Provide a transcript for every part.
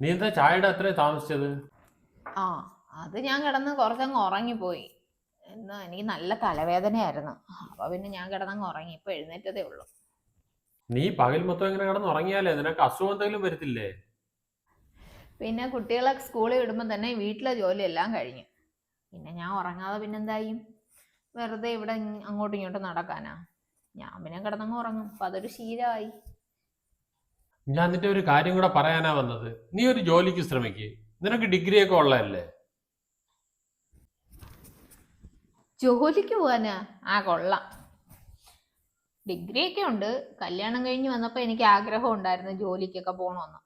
നീ എന്താ ചായയുടെ അത്ര താമസിച്ചത്? ആ അത് ഞാൻ കിടന്ന് കുറച്ചങ്ങ് ഉറങ്ങിപ്പോയി. എന്നാ എനിക്ക് നല്ല തലവേദനയായിരുന്നു. അപ്പൊ പിന്നെ ഞാൻ കിടന്നങ്ങ് ഉറങ്ങി. ഇപ്പൊ എഴുന്നേറ്റതേ ഉള്ളൂ. നീ പകൽ മൊത്തം ഇങ്ങനെ കിടന്ന് ഉറങ്ങിയാലേ? നിനക്ക് അസുഖം എന്തെങ്കിലും വരത്തില്ലേ? പിന്നെ കുട്ടികളെ സ്കൂളിൽ വിടുമ്പോൾ തന്നെ വീട്ടിലെ ജോലി എല്ലാം കഴിഞ്ഞു. പിന്നെ ഞാൻ ഉറങ്ങാതെ പിന്നെന്തായും വെറുതെ ഇവിടെ അങ്ങോട്ടും ഇങ്ങോട്ടും നടക്കാനാ. ഞാൻ പിന്നെ കിടന്നങ്ങ് ഉറങ്ങും. അപ്പൊ അതൊരു ശീലമായി. ഞാൻ നിന്റെ ഒരു കാര്യം കൂടെ പറയാനാ വന്നത്. നീ ഒരു ജോലിക്ക് ശ്രമിക്ക്. നിനക്ക് ഡിഗ്രി ഒക്കെ ഉള്ളതല്ലേ? ജോലിക്ക് പോവാനാ? ആ കൊള്ളാം. ഡിഗ്രി ഒക്കെ ഉണ്ട്. കല്യാണം കഴിഞ്ഞ് വന്നപ്പോൾ എനിക്ക് ആഗ്രഹം ഉണ്ടായിരുന്നു ജോലിക്കൊക്കെ പോകണമെന്ന്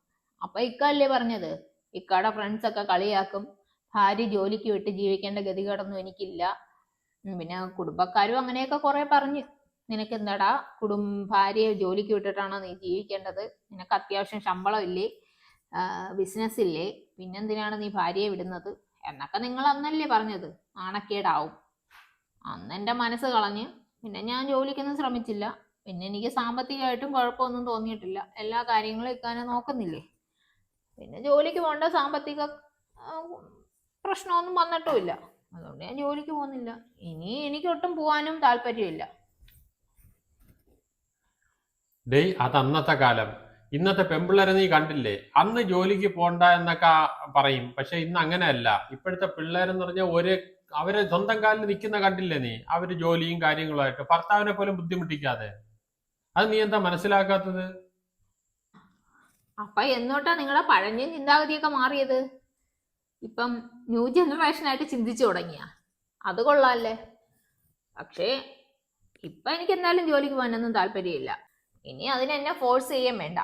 അപ്പൊ ഇക്കല്ലേ പറഞ്ഞത്? ഇക്കയുടെ ഫ്രണ്ട്സ് ഒക്കെ കളിയാക്കും. ഭാര്യ ജോലിക്ക് വിട്ട് ജീവിക്കേണ്ട ഗതികേടൊന്നും എനിക്കില്ല. പിന്നെ കുടുംബക്കാരും അങ്ങനെയൊക്കെ കുറെ പറഞ്ഞു. നിനക്ക് എന്താടാ കുടും ഭാര്യയെ ജോലിക്ക് വിട്ടിട്ടാണോ നീ ജീവിക്കേണ്ടത്? നിനക്ക് അത്യാവശ്യം ശമ്പളം ഇല്ലേ? ബിസിനസ് ഇല്ലേ? പിന്നെന്തിനാണ് നീ ഭാര്യയെ വിടുന്നത്? എന്നൊക്കെ നിങ്ങൾ അന്നല്ലേ പറഞ്ഞത്. നാണക്കേടാവും. അന്ന് എന്റെ മനസ്സ് കളഞ്ഞ് പിന്നെ ഞാൻ ജോലിക്കൊന്നും ശ്രമിച്ചില്ല. പിന്നെ എനിക്ക് സാമ്പത്തികമായിട്ടും കുഴപ്പമൊന്നും തോന്നിയിട്ടില്ല. എല്ലാ കാര്യങ്ങളും ഇക്കാനെ നോക്കുന്നില്ലേ? പിന്നെ ജോലിക്ക് പോകേണ്ട സാമ്പത്തിക പ്രശ്നമൊന്നും വന്നിട്ടുമില്ല. അതുകൊണ്ട് ഞാൻ ജോലിക്ക് പോകുന്നില്ല. ഇനി എനിക്കൊട്ടും പോകാനും താല്പര്യമില്ല. ഡേയ് അത് അന്നത്തെ കാലം. ഇന്നത്തെ പെമ്പിള്ളേരെ നീ കണ്ടില്ലേ? അന്ന് ജോലിക്ക് പോണ്ട എന്നൊക്കെ പറയും. പക്ഷെ ഇന്ന് അങ്ങനെയല്ല. ഇപ്പോഴത്തെ പിള്ളേരെന്ന് പറഞ്ഞാൽ ഒരു അവരെ സ്വന്തം കാലിൽ നിൽക്കുന്ന കണ്ടില്ലേ നീ? അവർ ജോലിയും കാര്യങ്ങളുമായിട്ട്. ഭർത്താവിനെ പോലും ബുദ്ധിമുട്ടിക്കാതെ. അത് നീ എന്താ മനസ്സിലാക്കാത്തത്? അപ്പൊ എന്നോട്ടാ നിങ്ങളുടെ പഴഞ്ഞ ചിന്താഗതിയൊക്കെ മാറിയത്? ഇപ്പം ന്യൂ ജനറേഷൻ ആയിട്ട് ചിന്തിച്ചു തുടങ്ങിയ. അത് കൊള്ളാല്ലേ? പക്ഷേ ഇപ്പൊ എനിക്ക് എന്തായാലും ജോലിക്ക് പോകാനൊന്നും താല്പര്യമില്ല. ഇനി അതിന് എന്നെ ഫോഴ്സ് ചെയ്യാൻ വേണ്ട.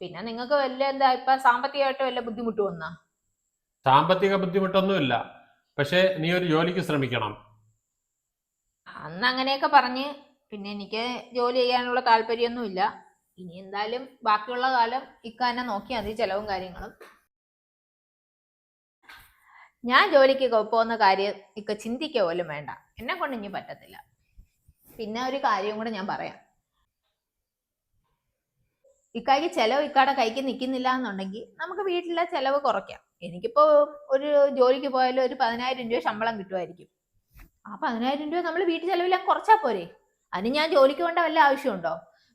പിന്നെ നിങ്ങൾക്ക് വല്ല എന്താ ഇപ്പൊ സാമ്പത്തികമായിട്ട് വല്ല ബുദ്ധിമുട്ട് വന്നാ? സാമ്പത്തിക ബുദ്ധിമുട്ടൊന്നുമില്ല. പക്ഷേ നീ ഒരു ജോലിക്ക് ശ്രമിക്കണം. അന്ന് അങ്ങനെയൊക്കെ പറഞ്ഞ് പിന്നെ എനിക്ക് ജോലി ചെയ്യാനുള്ള താല്പര്യമൊന്നുമില്ല. ഇനി എന്തായാലും ബാക്കിയുള്ള കാലം ഇക്കാനെ നോക്കിയാൽ മതി ചെലവും കാര്യങ്ങളും. ഞാൻ ജോലിക്ക് പോകുന്ന കാര്യം ഇക്ക ചിന്തിക്കുക പോലും വേണ്ട. എന്നെ കൊണ്ട് ഇനി പറ്റത്തില്ല. പിന്നെ ഒരു കാര്യം കൂടെ ഞാൻ പറയാം. ഇക്കായ്ക്ക് ചെലവ് ഇക്കാടെ കൈക്ക് നിൽക്കുന്നില്ല എന്നുണ്ടെങ്കിൽ നമുക്ക് വീട്ടിലെ ചെലവ് കുറയ്ക്കാം. എനിക്കിപ്പോ ഒരു ജോലിക്ക് പോയാലും ഒരു പതിനായിരം രൂപ ശമ്പളം കിട്ടുമായിരിക്കും ആ പതിനായിരം രൂപ നമ്മൾ വീട്ടു ചെലവിലാൻ കുറച്ചാ പോരെ? അതിന് ഞാൻ ജോലിക്ക് പോകേണ്ട വല്ല ആവശ്യമുണ്ടോ?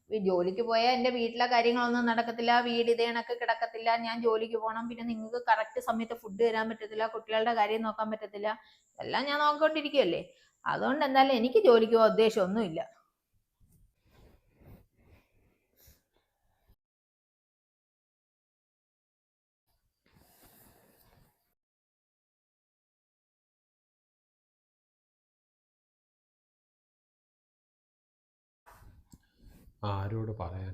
ജോലിക്ക് പോയാൽ എന്റെ വീട്ടിലെ കാര്യങ്ങളൊന്നും നടക്കത്തില്ല വീട് ഇതേ കണക്ക് കിടക്കത്തില്ല ഞാൻ ജോലിക്ക് പോകണം പിന്നെ നിങ്ങൾക്ക് കറക്റ്റ് സമയത്ത് ഫുഡ് തരാൻ പറ്റത്തില്ല കുട്ടികളുടെ കാര്യം നോക്കാൻ പറ്റത്തില്ല എല്ലാം ഞാൻ നോക്കിക്കൊണ്ടിരിക്കുകയല്ലേ അതുകൊണ്ട് എന്തായാലും എനിക്ക് ജോലിക്ക് പോകാൻ ഉദ്ദേശമൊന്നുമില്ല. ആരോട് പറയാൻ?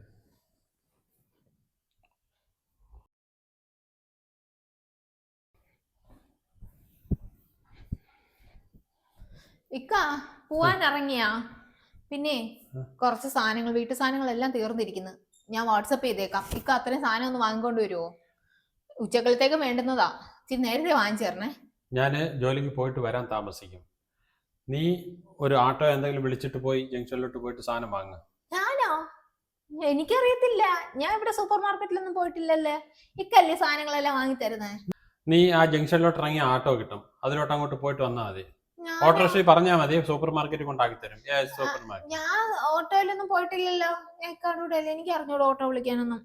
ഇക്ക പോവാൻ ഇറങ്ങിയാ? പിന്നെ കുറച്ച് സാധനങ്ങൾ വീട്ടു സാധനങ്ങളെല്ലാം തീർന്നിരിക്കുന്നു. ഞാൻ വാട്സപ്പ് ചെയ്തേക്കാം. ഇക്ക അത്രയും സാധനം ഒന്ന് വാങ്ങിക്കൊണ്ട് വരുമോ ഉച്ചക്കലത്തേക്ക് വേണ്ടുന്നതാ. ഇച്ചിരി നേരത്തെ വാങ്ങിച്ചു തരണേ. ഞാൻ ജോലിക്ക് പോയിട്ട് വരാൻ താമസിക്കും. നീ ഒരു ആട്ടോ എന്തെങ്കിലും വിളിച്ചിട്ട് പോയി ജംഗ്ഷനിലോട്ട് പോയിട്ട് സാധനം വാങ്ങുക എനിക്കറിയത്തില്ല. ഞാൻ ഇവിടെ സൂപ്പർ മാർക്കറ്റിലൊന്നും പോയിട്ടില്ലല്ലേ? ഇക്കല്ലേ സാധനങ്ങളെല്ലാം വാങ്ങി തരുന്നേ നീ ആ ജംഗ്ഷനിലോട്ട് ഇറങ്ങി ആട്ടോ കിട്ടും. അതിലോട്ട് അങ്ങോട്ട് പോയിട്ട് വന്നാൽ മതി. ഞാൻ ഓട്ടോറിക്ഷയിൽ പറഞ്ഞാൽ മതി സൂപ്പർ മാർക്കറ്റ് കൊണ്ടാക്കി തരും. സൂപ്പർ മാർക്കറ്റ് ഞാൻ ഓട്ടോയിലൊന്നും പോയിട്ടില്ലല്ലോ. ഞാൻ എനിക്ക് അറിഞ്ഞൂടെ ഓട്ടോ വിളിക്കാനൊന്നും.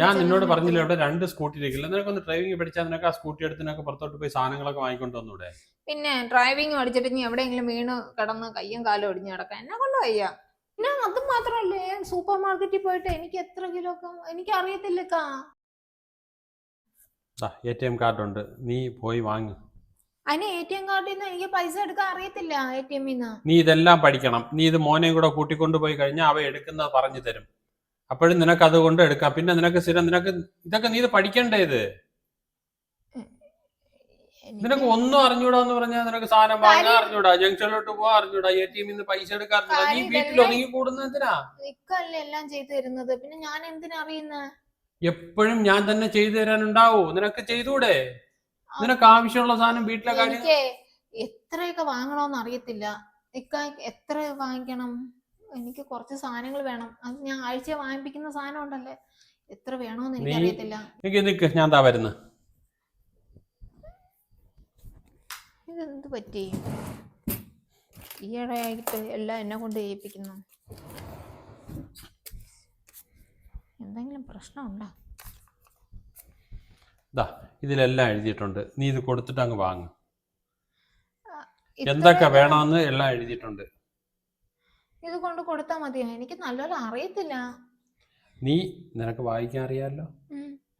ഞാൻ നിന്നോട് പറഞ്ഞില്ല ഇവിടെ രണ്ട് സ്കൂട്ടി ഇരിക്കില്ല. നിനക്ക് ഒന്ന് ഡ്രൈവിംഗ് പഠിച്ചാൽ നിനക്ക് ആ സ്കൂട്ടി എടുത്ത് നിനക്ക് പുറത്തോട്ട് പോയി സാധനങ്ങളൊക്കെ വാങ്ങിക്കൊണ്ട് വന്നൂടെ? പിന്നെ ഡ്രൈവിംഗ് പഠിച്ചിട്ട് നീ എവിടെയെങ്കിലും വീണ് കിടന്ന് കയ്യും കാലും ഒടിഞ്ഞു കിടക്കാൻ എന്നെ കൊണ്ട് വയ്യ പിന്നെ അത് മാത്രല്ലേ സൂപ്പർ മാർക്കറ്റിൽ പോയിട്ട് എനിക്ക് എത്ര കിലോ എനിക്ക് അറിയത്തില്ലക്കാ എ ടി എം കാർഡുണ്ട് നീ പോയി വാങ്ങ്. അതിന് എ ടി എം കാർഡിൽ നിന്ന് എനിക്ക് പൈസ എടുക്കാൻ അറിയത്തില്ല എ ടി എമ്മിൽ നിന്ന് നീ ഇതെല്ലാം പഠിക്കണം. നീ ഇത് മോനെയും കൂടെ കൂട്ടിക്കൊണ്ട് പോയി കഴിഞ്ഞാൽ അവ എടുക്കുന്നത് പറഞ്ഞു തരും. അപ്പോഴും നിനക്ക് അതുകൊണ്ട് എടുക്കാം. പിന്നെ നിനക്ക് സ്ഥിരം നിനക്ക് ഇതൊക്കെ നീ ഇത് പഠിക്കണ്ടേ ഇത്? നിനക്ക് ഒന്നും അറിഞ്ഞൂടാ എന്ന് പറഞ്ഞാൽ നിനക്ക് സാധനം വാങ്ങാൻ അറിഞ്ഞൂടാ ജംഗ്ഷനിലോട്ട് പോകാൻ അറിഞ്ഞൂടാ എ ടി എമ്മിന്ന് പൈസ എടുക്കാൻ അറിഞ്ഞൂടാ. നീ വീട്ടിൽ ഒതുങ്ങി കൂടുന്ന എന്തിനാ? നിക്കല്ലേ എല്ലാം ചെയ്തു തരുന്നത്. പിന്നെ ഞാൻ എന്തിനാ അറിയുന്നത് എപ്പോഴും ഞാൻ തന്നെ ചെയ്തു തരാനുണ്ടാവോ. നിനക്ക് ചെയ്തൂടെ? നിനക്ക് ആവശ്യമുള്ള സാധനം വീട്ടിലെ കാര്യം എത്രയൊക്കെ വാങ്ങണോന്ന് അറിയത്തില്ല. ഇക്ക എത്ര വാങ്ങിക്കണം? എനിക്ക് കുറച്ച് സാധനങ്ങൾ വേണം. അത് ഞാൻ ആഴ്ച വാങ്ങിപ്പിക്കുന്ന സാധനം ഉണ്ടല്ലേ? എത്ര വേണോന്ന് എനിക്ക് അറിയത്തില്ല നിക്ക് നിക്ക്. ഞാൻ താ വരുന്നു. ഇതെന്ത് പറ്റി? ഈയിടെയായിട്ട് എല്ലാം എന്നെ കൊണ്ട് ചെയ്യിപ്പിക്കുന്നു എന്തെങ്കിലും പ്രശ്നമുണ്ടോ? ദാ ഇതിലെല്ലാം എഴുതിയിട്ടുണ്ട്. നീ ഇത് കൊടുത്തിട്ട് അങ്ങ് വാങ്ങ. എന്തൊക്കെ വേണമെന്ന് എല്ലാം എഴുതിയിട്ടുണ്ട്. ഇത് കൊണ്ട് കൊടുത്താൽ മതിയോ? എനിക്ക് നല്ലോണം അറിയത്തില്ല. നീ നിനക്ക് വായിക്കാൻ അറിയാലോ.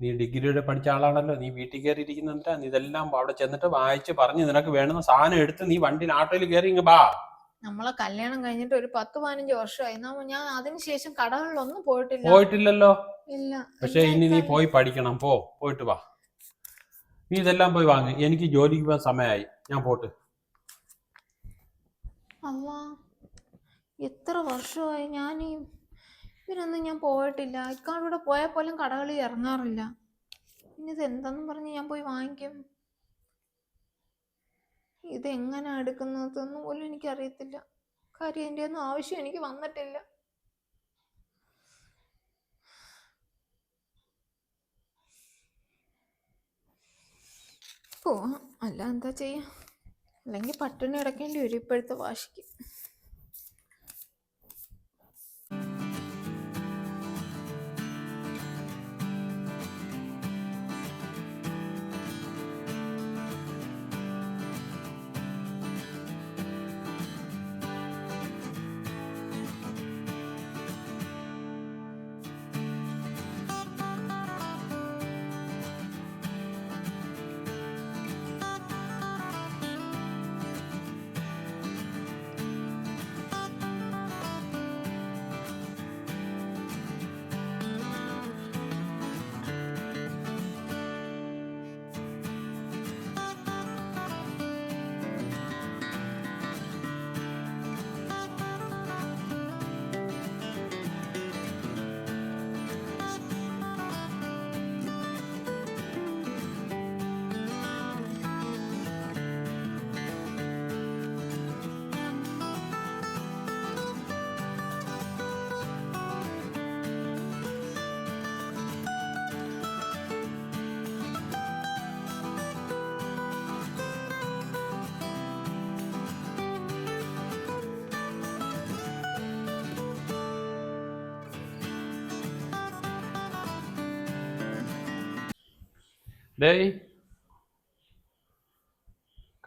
നീ ഡിഗ്രിയുടെ പഠിച്ച ആളാണല്ലോ നീ വീട്ടിൽ കയറി ഇരിക്കുന്നില്ല നീ ഇതെല്ലാം അവിടെ ചെന്നിട്ട് വായിച്ച് പറഞ്ഞ് നിനക്ക് വേണ്ടുന്ന സാധനം എടുത്ത് നീ വണ്ടിയിൽ ആട്ടോയിൽ കയറി ഇങ്ങ് ബാ നമ്മളെ കല്യാണം കഴിഞ്ഞിട്ട് ഒരു പത്ത് പതിനഞ്ച് വർഷമായി. ഞാൻ അതിനുശേഷം കടകളിലൊന്നും പോയിട്ടില്ല. പോയിട്ടില്ലല്ലോ? ഇല്ല. പക്ഷെ ഇനി നീ പോയി പഠിക്കണം. പോ പോയിട്ട് വാ. നീ ഇതെല്ലാം പോയി വാങ്ങി. എനിക്ക് ജോലിക്ക് പോകാൻ സമയമായി. ഞാൻ പോട്ട്. എത്ര വർഷമായി ഞാൻ ഈ ഇതിനൊന്നും ഞാൻ പോയിട്ടില്ല. ഇക്കാളൂടെ പോയാൽ പോലും കടകളിൽ ഇറങ്ങാറില്ല. ഇനി ഇത് എന്തെന്നും പറഞ്ഞ് ഞാൻ പോയി വാങ്ങിക്കും. ഇതെങ്ങനെ എടുക്കുന്നതെന്ന് പോലും എനിക്കറിയത്തില്ല. കാര്യം എന്റെ ഒന്നും ആവശ്യം എനിക്ക് വന്നിട്ടില്ല. പോവാം അല്ല എന്താ ചെയ്യാം? അല്ലെങ്കിൽ പട്ടിണി കിടക്കേണ്ടി വരും ഇപ്പോഴത്തെ വാശിക്ക്. ഡേയ്.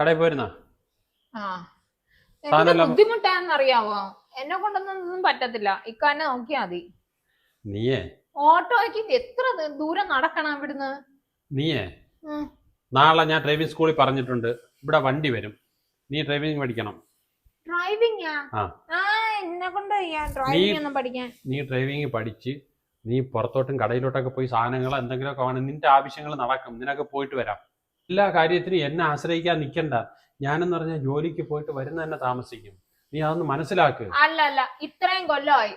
കടയിൽ പോയിരുന്നാ? ബുദ്ധിമുട്ടാണെന്നറിയാവോ? എന്നെ കൊണ്ടൊന്നും പറ്റത്തില്ല. ഇക്കാന്നെ നോക്കിയാ മതി. നീയേ. ഓട്ടോയ്ക്ക് എത്ര ദൂരം നടക്കണം ഇവിടുന്ന്? നീയേ. നാളെ ഞാൻ ഡ്രൈവിംഗ് സ്കൂളിൽ പറഞ്ഞിട്ടുണ്ട്. ഇവിടെ വണ്ടി വരും. നീ ഡ്രൈവിംഗ് പഠിക്കണം. ഡ്രൈവിംഗ്? ആ. ആ എന്നെ കൊണ്ട് ഡ്രൈവിംഗ് ഒന്നും പഠിക്കാൻ. നീ ഡ്രൈവിംഗ് പഠിച്ച് നീ പുറത്തോട്ടും കടയിലോട്ടൊക്കെ പോയി സാധനങ്ങൾ എന്തെങ്കിലുമൊക്കെ വേണം നിന്റെ ആവശ്യങ്ങൾ നടക്കും. നിനക്ക് പോയിട്ട് വരാം. എല്ലാ കാര്യത്തിനും എന്നെ ആശ്രയിക്കാൻ നിൽക്കണ്ട. ഞാനെന്ന് പറഞ്ഞാൽ ജോലിക്ക് പോയിട്ട് വരുന്ന തന്നെ താമസിക്കും. നീ അതൊന്ന് മനസ്സിലാക്കുക അല്ല അല്ല. ഇത്രയും കൊല്ലമായി.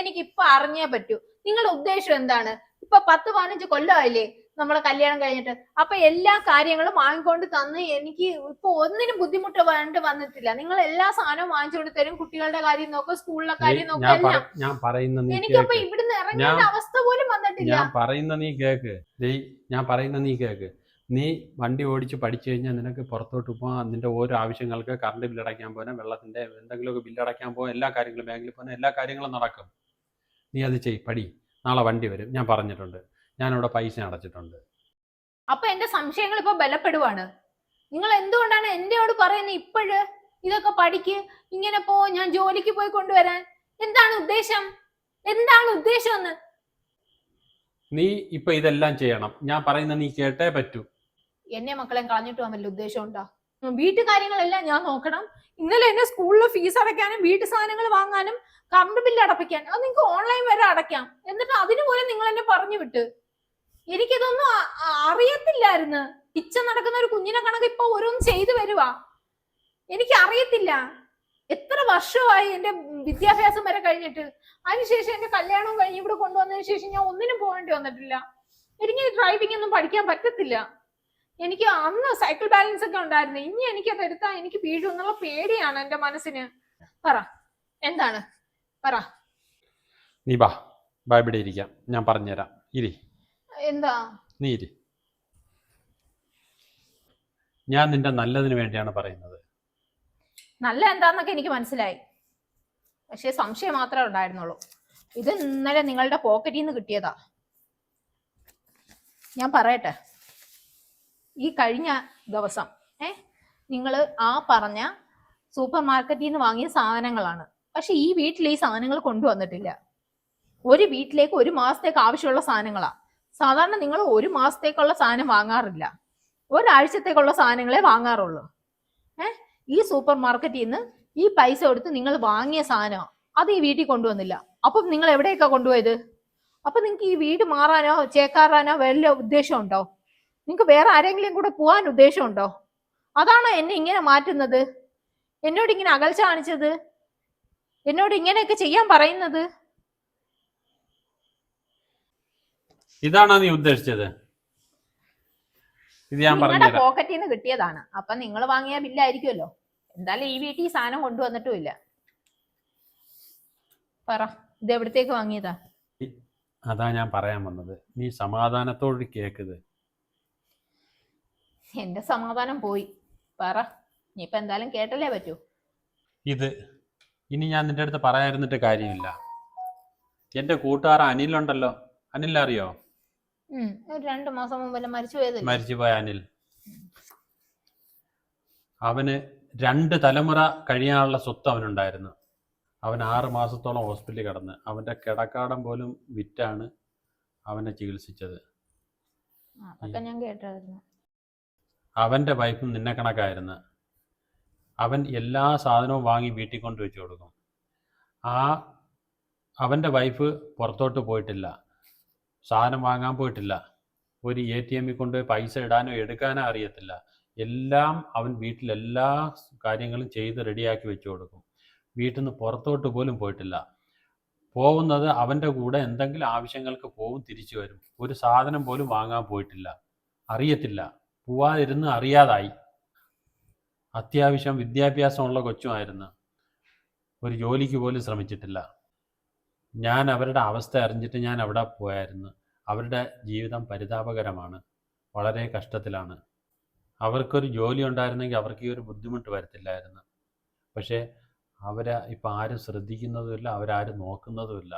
എനിക്ക് ഇപ്പൊ അറിഞ്ഞേ പറ്റൂ. നിങ്ങളുടെ ഉദ്ദേശം എന്താണ്? ഇപ്പൊ പത്ത് പതിനഞ്ച് കൊല്ലമായില്ലേ? നമ്മളെ കല്യാണം കഴിഞ്ഞിട്ട്. അപ്പൊ എല്ലാ കാര്യങ്ങളും വാങ്ങിക്കൊണ്ട് തന്ന് എനിക്ക് ഇപ്പൊ ഒന്നിനും ബുദ്ധിമുട്ട് വേണ്ടി വന്നിട്ടില്ല. നിങ്ങൾ എല്ലാ സാധനവും വാങ്ങിച്ചുകൊണ്ട് തരും. കുട്ടികളുടെ കാര്യം നോക്കും സ്കൂളിലെ കാര്യം നോക്കും ഞാൻ എല്ലാം. ഞാൻ പറയുന്ന നീ എനിക്കപ്പൊ ഇവിടുന്ന് ഇറങ്ങേണ്ട അവസ്ഥ പോലും വന്നിട്ടില്ല. ഞാൻ പറയുന്ന നീ കേക്ക്. ഞാൻ പറയുന്ന നീ കേക്ക്. നീ വണ്ടി ഓടിച്ച് പഠിച്ചു കഴിഞ്ഞാൽ നിനക്ക് പുറത്തോട്ട് പോകാൻ നിന്റെ ഓരോ ആവശ്യങ്ങൾക്ക് കറണ്ട് ബില്ല് അടയ്ക്കാൻ പോകാൻ വെള്ളത്തിന്റെ എന്തെങ്കിലുമൊക്കെ ബില്ല് അടയ്ക്കാൻ പോകാൻ എല്ലാ കാര്യങ്ങളും ബാങ്കിൽ പോകാൻ എല്ലാ കാര്യങ്ങളും നടക്കും. നീ അത് ചെയ് പഠി. നാളെ വണ്ടി വരും. ഞാൻ പറഞ്ഞിട്ടുണ്ട്. ഞാനിവിടെ പൈസ അടച്ചിട്ടുണ്ട്. അപ്പൊ എന്റെ സംശയങ്ങൾ ഇപ്പൊ ബലപ്പെടുവാണ്. നിങ്ങൾ എന്തുകൊണ്ടാണ് എന്റെയോട് പറയുന്നത് ഇപ്പോഴ്? ഇതൊക്കെ പഠിക്ക് ഇങ്ങനെ പോ ഞാൻ ജോലിക്ക് പോയി കൊണ്ടുവരാൻ. എന്താണ് ഉദ്ദേശം? എന്താണ് ഉദ്ദേശം എന്ന് നീ ഇപ്പൊ ഇതെല്ലാം ചെയ്യണം. ഞാൻ പറയുന്ന നീ കേട്ടേ പറ്റൂ. എന്നെ മക്കളെ കളഞ്ഞിട്ട് പോകാൻ വല്ല ഉദ്ദേശം ഉണ്ടോ? വീട്ടു കാര്യങ്ങളെല്ലാം ഞാൻ നോക്കണം. ഇന്നലെ എന്നെ സ്കൂളിൽ ഫീസ് അടയ്ക്കാനും വീട്ടു സാധനങ്ങൾ വാങ്ങാനും കറണ്ട് ബില്ല് അടപ്പിക്കാൻ അത് നിങ്ങൾക്ക് ഓൺലൈൻ വരെ അടയ്ക്കാം. എന്നിട്ട് അതിനു പോലും നിങ്ങൾ എന്നെ പറഞ്ഞു വിട്ട്. എനിക്കിതൊന്നും അറിയത്തില്ലായിരുന്നു. പിച്ച നടക്കുന്ന ഒരു കുഞ്ഞിനെ കണക്ക് ഇപ്പൊ ഓരോന്ന് ചെയ്തു വരുവാ. എനിക്ക് അറിയത്തില്ല എത്ര വർഷമായി എന്റെ വിദ്യാഭ്യാസം വരെ കഴിഞ്ഞിട്ട് അതിനുശേഷം എന്റെ കല്യാണം കഴിഞ്ഞ് ഇവിടെ കൊണ്ടുവന്നതിന് ശേഷം ഞാൻ ഒന്നിനും പോകേണ്ടി വന്നിട്ടില്ല. എനിക്ക് ഡ്രൈവിംഗ് ഒന്നും പഠിക്കാൻ പറ്റത്തില്ല. എനിക്ക് അന്ന് സൈക്കിൾ ബാലൻസ് ഒക്കെ ഉണ്ടായിരുന്നു. ഇനി എനിക്ക് അത് എടുത്താൽ എനിക്ക് വീഴും എന്നുള്ള പേടിയാണ് എന്റെ മനസ്സിന്. പറ. എന്താണ്? പറ. നീ ബാ ബാ ഇവിടെ ഇരിക്കാം. ഞാൻ പറഞ്ഞുതരാം. ഇരി. എന്താ? നീര്. ഞാൻ നിന്റെ നല്ലതിന് വേണ്ടിയാണ് പറയുന്നത്. നല്ല എന്താന്നൊക്കെ എനിക്ക് മനസ്സിലായി. പക്ഷെ സംശയം മാത്രമേ ഉണ്ടായിരുന്നുള്ളൂ. ഇത് ഇന്നലെ നിങ്ങളുടെ പോക്കറ്റിൽ നിന്ന് കിട്ടിയതാ. ഞാൻ പറയട്ടെ. ഈ കഴിഞ്ഞ ദിവസം ഏ നിങ്ങൾ ആ പറഞ്ഞ സൂപ്പർ മാർക്കറ്റിൽ നിന്ന് വാങ്ങിയ സാധനങ്ങളാണ്. പക്ഷെ ഈ വീട്ടിൽ ഈ സാധനങ്ങൾ കൊണ്ടുവന്നിട്ടില്ല. ഒരു വീട്ടിലേക്ക് ഒരു മാസത്തേക്ക് ആവശ്യമുള്ള സാധനങ്ങളാ. സാധാരണ നിങ്ങൾ ഒരു മാസത്തേക്കുള്ള സാധനം വാങ്ങാറില്ല. ഒരാഴ്ചത്തേക്കുള്ള സാധനങ്ങളെ വാങ്ങാറുള്ളൂ. ഏ? ഈ സൂപ്പർ മാർക്കറ്റിൽ നിന്ന് ഈ പൈസ കൊടുത്ത് നിങ്ങൾ വാങ്ങിയ സാധനം അത് ഈ വീട്ടിൽ കൊണ്ടുവന്നില്ല. അപ്പം നിങ്ങൾ എവിടെയൊക്കെ കൊണ്ടുപോയത്? അപ്പൊ നിങ്ങൾക്ക് ഈ വീട് മാറാനോ ചേക്കാറാനോ വല്ല ഉദ്ദേശമുണ്ടോ നിങ്ങൾക്ക് വേറെ ആരെങ്കിലും കൂടെ പോകാൻ ഉദ്ദേശമുണ്ടോ അതാണോ എന്നെ ഇങ്ങനെ മാറ്റുന്നത്? എന്നോട് ഇങ്ങനെ അകൽച്ച കാണിച്ചത്? എന്നോട് ഇങ്ങനെയൊക്കെ ചെയ്യാൻ പറയുന്നത്? ഇതാണോ നീ ഉദ്ദേശിച്ചത്? ഇത് ഞാൻ നിങ്ങളുടെ പറഞ്ഞുതരാം. പോക്കറ്റിൽ നിന്ന് കിട്ടിയതാണ്. അപ്പൊ നിങ്ങൾ വാങ്ങിയ ബില്ലായിരിക്കുമല്ലോ എന്തായാലും ഈ വീട്ടിൽ ഈ സാധനം കൊണ്ടുവന്നിട്ടും ഇല്ല. പറ ഇത് എവിടത്തേക്ക് വാങ്ങിയതാ? അതാ ഞാൻ പറയാൻ വന്നത്. നീ സമാധാനത്തോട് കേൾക്കുന്നത് എന്റെ സമാധാനം പോയി. പറ ഇനിയിപ്പൊ എന്തായാലും കേട്ടല്ലേ പറ്റൂ? ഇത് ഇനി ഞാൻ നിന്റെ അടുത്ത് പറയാതിരുന്നിട്ട് കാര്യമില്ല. എന്റെ കൂട്ടുകാരൻ അനിലുണ്ടല്ലോ. അനിൽ അറിയോ? ഒരു രണ്ടു മാസം മരിച്ചു പോയതല്ലേ? മരിച്ചുപോയ അനിൽ. അവന് രണ്ട് തലമുറ കഴിയാനുള്ള സ്വത്ത് അവനുണ്ടായിരുന്നു. അവൻ ആറ് മാസത്തോളം ഹോസ്പിറ്റലിൽ കിടന്ന് അവന്റെ കിടക്കാടം പോലും വിറ്റാണ് അവനെ ചികിത്സിച്ചത്. അതൊക്കെ ഞാൻ കേട്ടായിരുന്നു അവന്റെ വൈഫും നിന്നെ കണക്കായിരുന്നു. അവൻ എല്ലാ സാധനവും വാങ്ങി വീട്ടിൽ കൊണ്ട് വെച്ച് കൊടുക്കും. ആ അവന്റെ വൈഫ് പുറത്തോട്ട് പോയിട്ടില്ല. സാധനം വാങ്ങാൻ പോയിട്ടില്ല. ഒരു എ ടി എമ്മിൽ കൊണ്ട് പൈസ ഇടാനോ എടുക്കാനോ അറിയത്തില്ല. എല്ലാം അവൻ വീട്ടിൽ എല്ലാ കാര്യങ്ങളും ചെയ്ത് റെഡിയാക്കി വെച്ചു കൊടുക്കും. വീട്ടിൽ നിന്ന് പുറത്തോട്ട് പോലും പോയിട്ടില്ല. പോകുന്നത് അവന്റെ കൂടെ എന്തെങ്കിലും ആവശ്യങ്ങൾക്ക് പോവും തിരിച്ചു വരും. ഒരു സാധനം പോലും വാങ്ങാൻ പോയിട്ടില്ല. അറിയത്തില്ല. പോവാതിരുന്ന് അറിയാതായി. അത്യാവശ്യം വിദ്യാഭ്യാസമുള്ള കൊച്ചുമായിരുന്നു. ഒരു ജോലിക്ക് പോലും ശ്രമിച്ചിട്ടില്ല. ഞാൻ അവരുടെ അവസ്ഥ അറിഞ്ഞിട്ട് ഞാൻ അവിടെ പോയായിരുന്നു. അവരുടെ ജീവിതം പരിതാപകരമാണ്. വളരെ കഷ്ടത്തിലാണ്. അവർക്കൊരു ജോലി ഉണ്ടായിരുന്നെങ്കിൽ അവർക്ക് ഈ ഒരു ബുദ്ധിമുട്ട് വരത്തില്ലായിരുന്നു. പക്ഷേ അവരെ ഇപ്പം ആരും ശ്രദ്ധിക്കുന്നതുമില്ല അവരാരും നോക്കുന്നതുമില്ല.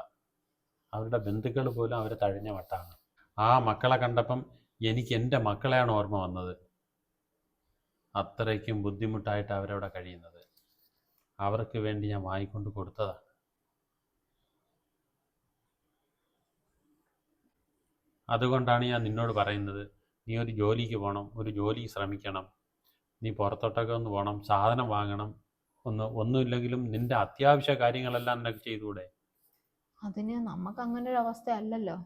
അവരുടെ ബന്ധുക്കൾ പോലും അവർ തഴഞ്ഞ വട്ടാണ്. ആ മക്കളെ കണ്ടപ്പം എനിക്ക് എന്റെ മക്കളെയാണ് ഓർമ്മ വന്നത്. അത്രയ്ക്കും ബുദ്ധിമുട്ടായിട്ട് അവരവിടെ കഴിയുന്നത്. അവർക്ക് വേണ്ടി ഞാൻ വാങ്ങിക്കൊണ്ട് കൊടുത്തതാണ് അതുകൊണ്ടാണ് ഞാൻ നിന്നോട് പറയുന്നത് നീ ഒരു ജോലിക്ക് പോകണം ഒരു ജോലി ശ്രമിക്കണം നീ പുറത്തോട്ടൊക്കെ ഒന്ന് പോകണം സാധനം വാങ്ങണം ഒന്ന് ഒന്നുമില്ലെങ്കിലും നിന്റെ അത്യാവശ്യ കാര്യങ്ങളെല്ലാം നിനക്ക് ചെയ്തുകൂടെ? അതിന് നമുക്ക് അങ്ങനെ ഒരു അവസ്ഥ അല്ലല്ലോ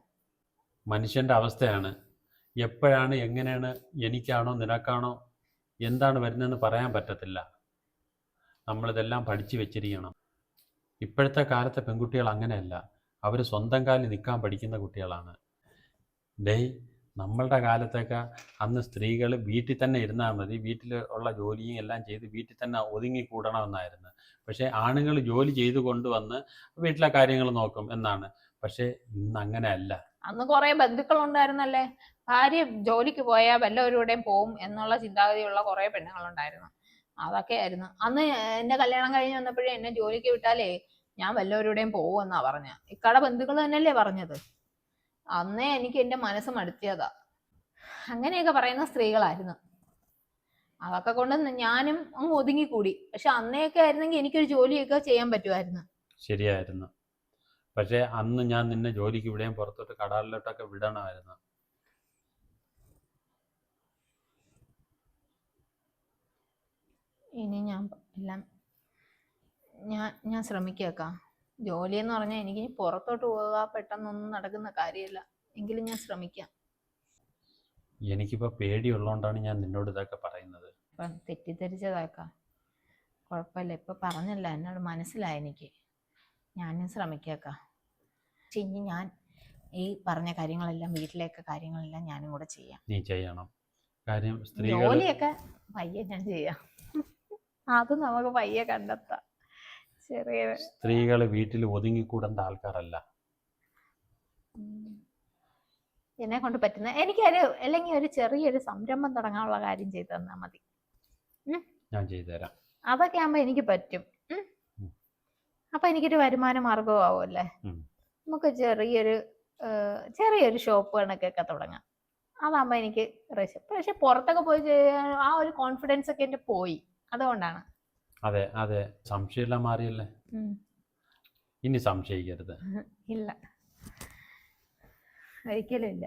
മനുഷ്യന്റെ അവസ്ഥയാണ്. എപ്പോഴാണ് എങ്ങനെയാണ് എനിക്കാണോ നിനക്കാണോ എന്താണ് വരുന്നതെന്ന് പറയാൻ പറ്റത്തില്ല. നമ്മളിതെല്ലാം പഠിച്ചു വെച്ചിരിക്കണം. ഇപ്പോഴത്തെ കാലത്തെ പെൺകുട്ടികൾ അങ്ങനെയല്ല. അവർ സ്വന്തം കാലിൽ നിൽക്കാൻ പഠിക്കുന്ന കുട്ടികളാണ്. ഡേയ് നമ്മളുടെ കാലത്തൊക്കെ അന്ന് സ്ത്രീകൾ വീട്ടിൽ തന്നെ ഇരുന്നാൽ മതി. വീട്ടിൽ ഉള്ള ജോലിയും എല്ലാം ചെയ്ത് വീട്ടിൽ തന്നെ ഒതുങ്ങി കൂടണമെന്നായിരുന്നു. പക്ഷേ ആണുങ്ങൾ ജോലി ചെയ്ത് കൊണ്ടുവന്ന് വീട്ടിലെ കാര്യങ്ങൾ നോക്കും എന്നാണ്. പക്ഷേ ഇന്ന് അങ്ങനെയല്ല അന്ന് കുറെ ബന്ധുക്കൾ ഉണ്ടായിരുന്നല്ലേ? ഭാര്യ ജോലിക്ക് പോയാൽ വല്ലവരുടെയും പോവും എന്നുള്ള ചിന്താഗതിയുള്ള കുറെ പെണ്ണുങ്ങളുണ്ടായിരുന്നു അതൊക്കെ ആയിരുന്നു. അന്ന് എന്റെ കല്യാണം കഴിഞ്ഞ് വന്നപ്പോഴേ എന്നെ ജോലിക്ക് വിട്ടാലേ ഞാൻ വല്ലവരുടെയും പോവും എന്നാ പറഞ്ഞ. ഇക്കടെ ബന്ധുക്കൾ തന്നെയല്ലേ പറഞ്ഞത്? അന്നേ എനിക്ക് എന്റെ മനസ്സ് മടുത്തിയതാ. അങ്ങനെയൊക്കെ പറയുന്ന സ്ത്രീകളായിരുന്നു. അതൊക്കെ കൊണ്ട് ഞാനും അങ്ങ് ഒതുങ്ങിക്കൂടി. പക്ഷെ അന്നേയൊക്കെ ആയിരുന്നെങ്കിൽ എനിക്കൊരു ജോലിയൊക്കെ ചെയ്യാൻ പറ്റുമായിരുന്നു. ശരിയായിരുന്നു. പക്ഷേ അന്ന് ഞാൻ നിന്നെ ജോലിക്ക് ഇവിടെയും പുറത്തോട്ട് കടാലിലോട്ടൊക്കെ വിടണമായിരുന്നു. ഇനി ഞാൻ എല്ലാം ഞാൻ ഞാൻ ശ്രമിക്കാം ജോലി എന്ന് പറഞ്ഞാൽ എനിക്ക് പുറത്തോട്ട് പോവുക പെട്ടെന്നൊന്നും നടക്കുന്ന കാര്യമല്ല എങ്കിലും ഞാൻ ശ്രമിക്കാം. എനിക്കിപ്പോൾ പേടിയുള്ളതുകൊണ്ടാണ് ഞാൻ നിന്നോട് ഇതൊക്കെ പറയുന്നത്. ഇപ്പം തെറ്റിദ്ധരിച്ചതാക്കാം. കുഴപ്പമില്ല ഇപ്പം പറഞ്ഞല്ല എന്നോട് മനസ്സിലായി എനിക്ക്. ഞാനും ശ്രമിക്കാം പക്ഷെ ഇനി ഞാൻ ഈ പറഞ്ഞ കാര്യങ്ങളെല്ലാം വീട്ടിലേക്ക് കാര്യങ്ങളെല്ലാം ഞാനും കൂടെ ചെയ്യാം. നീ ചെയ്യണം. കാര്യം സ്ത്രീകൾ ജോലിയൊക്കെ പയ്യെ ഞാൻ ചെയ്യാം. അത് നമുക്ക് പയ്യെ കണ്ടെത്താം. സ്ത്രീകൾ വീട്ടിൽ ഒതുങ്ങിക്കൂടേണ്ട ആൾക്കാരല്ല. എന്നെ കൊണ്ട് പറ്റുന്ന എനിക്കൊരു അല്ലെങ്കിൽ ഒരു ചെറിയൊരു സംരംഭം തുടങ്ങാനുള്ള കാര്യം ചെയ്തു തന്നാ മതി. ഞാൻ ചെയ്തുതരാം അതൊക്കെ ആകുമ്പോ എനിക്ക് പറ്റും. അപ്പൊ എനിക്കൊരു വരുമാന മാർഗവും ആവുമല്ലേ. നമുക്ക് ചെറിയൊരു ചെറിയൊരു ഷോപ്പ് കണക്കൊക്കെ തുടങ്ങാം. അതാകുമ്പോ എനിക്ക് പക്ഷെ പുറത്തൊക്കെ പോയി ആ ഒരു കോൺഫിഡൻസ് ഒക്കെ എന്റെ പോയി. അതുകൊണ്ടാണ്. അതെ അതെ. സംശയമെല്ലാം മാറിയല്ലേ? ഇനി സംശയിക്കരുത്. ഇല്ല. ഒരിക്കലും ഇല്ല.